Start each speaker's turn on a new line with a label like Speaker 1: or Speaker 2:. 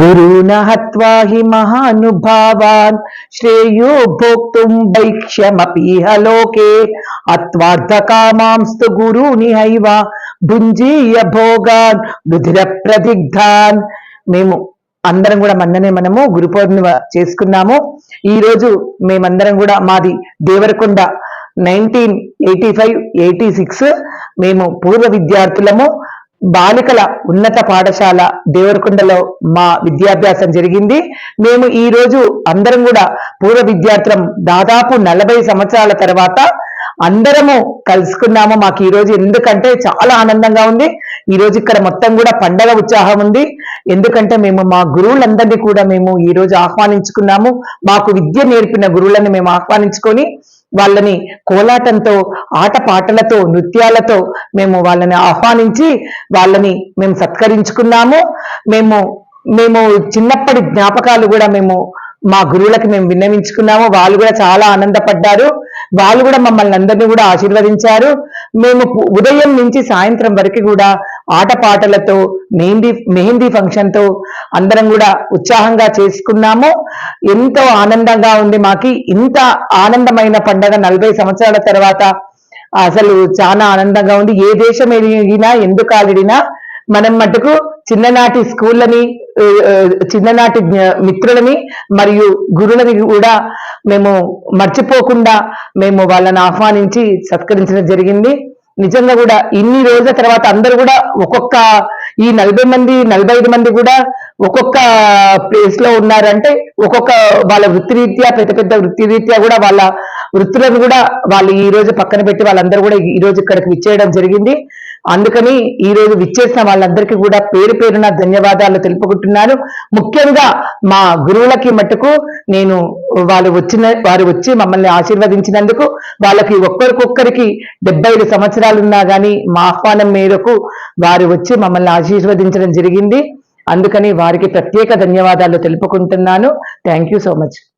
Speaker 1: గురున హత్వా హి మహానుభావాన్ శ్రేయో భోక్తుం వైక్ష్యమపీహ లోకే అత్వార్థకామాంస్తు గురుని హైవ భుంజీయ భోగాన్ రుధిర ప్రదిగ్ధాన్ మేము అందరం కూడా మందనే మనము గురు పౌర్ణిమ చేసుకున్నాము. ఈ రోజు మేమందరం కూడా మాది Devarakonda nineteen eighty five eighty six మేము పూర్వ విద్యార్థులము. బాలికల ఉన్నత పాఠశాల దేవరకొండలో మా విద్యాభ్యాసం జరిగింది. మేము ఈ రోజు అందరం కూడా పూర్వ విద్యార్థులం దాదాపు నలభై సంవత్సరాల తర్వాత అందరము కలుసుకున్నాము మాకు ఈ రోజు. ఎందుకంటే చాలా ఆనందంగా ఉంది. ఈ రోజు ఇక్కడ మొత్తం కూడా పండగ ఉత్సాహం ఉంది. ఎందుకంటే మేము మా గురువులందరినీ కూడా మేము ఈ రోజు ఆహ్వానించుకున్నాము. మాకు విద్య నేర్పిన గురువులను మేము ఆహ్వానించుకొని వాళ్ళని కోలాటంతో ఆట పాటలతో నృత్యాలతో మేము వాళ్ళని ఆహ్వానించి వాళ్ళని మేము సత్కరించుకున్నాము. మేము మేము చిన్నప్పటి జ్ఞాపకాలు కూడా మేము మా గురువులకి మేము విన్నవించుకున్నాము. వాళ్ళు కూడా చాలా ఆనందపడ్డారు. వాళ్ళు కూడా మమ్మల్ని అందరినీ కూడా ఆశీర్వదించారు. మేము ఉదయం నుంచి సాయంత్రం వరకు కూడా ఆటపాటలతో మెహందీ మెహందీ ఫంక్షన్తో అందరం కూడా ఉత్సాహంగా చేసుకున్నాము. ఎంతో ఆనందంగా ఉంది మాకి. ఇంత ఆనందమైన పండగ నలభై సంవత్సరాల తర్వాత అసలు చాలా ఆనందంగా ఉంది. ఏ దేశం ఎదిగినా ఎందుకు ఆడినా మనం మటుకు చిన్ననాటి స్కూళ్ళని చిన్ననాటి మిత్రులని మరియు గురులని కూడా మేము మర్చిపోకుండా మేము వాళ్ళని ఆహ్వానించి సత్కరించడం జరిగింది. నిజంగా కూడా ఇన్ని రోజుల తర్వాత అందరూ కూడా ఒక్కొక్క ఈ నలభై మంది నలభై ఐదు మంది కూడా ఒక్కొక్క ప్లేస్లో ఉన్నారంటే ఒక్కొక్క వాళ్ళ వృత్తిరీత్యా పెద్ద పెద్ద వృత్తిరీత్యా కూడా వాళ్ళ వృత్తులను కూడా వాళ్ళు ఈ రోజు పక్కన పెట్టి వాళ్ళందరూ కూడా ఈ రోజు ఇక్కడికి విచ్చేయడం జరిగింది. అందుకని ఈ రోజు విచ్చేసిన వాళ్ళందరికీ కూడా పేరు పేరున ధన్యవాదాలు తెలుపుకుంటున్నాను. ముఖ్యంగా మా గురువులకి మట్టుకు నేను వాళ్ళు వచ్చిన వారు వచ్చి మమ్మల్ని ఆశీర్వదించినందుకు వాళ్ళకి ఒక్కరికొక్కరికి డెబ్బై ఐదు సంవత్సరాలు ఉన్నా గానీ మా ఆహ్వానం మేరకు వారు వచ్చి మమ్మల్ని ఆశీర్వదించడం జరిగింది. అందుకని వారికి ప్రత్యేక ధన్యవాదాలు తెలుపుకుంటున్నాను. Thank you so much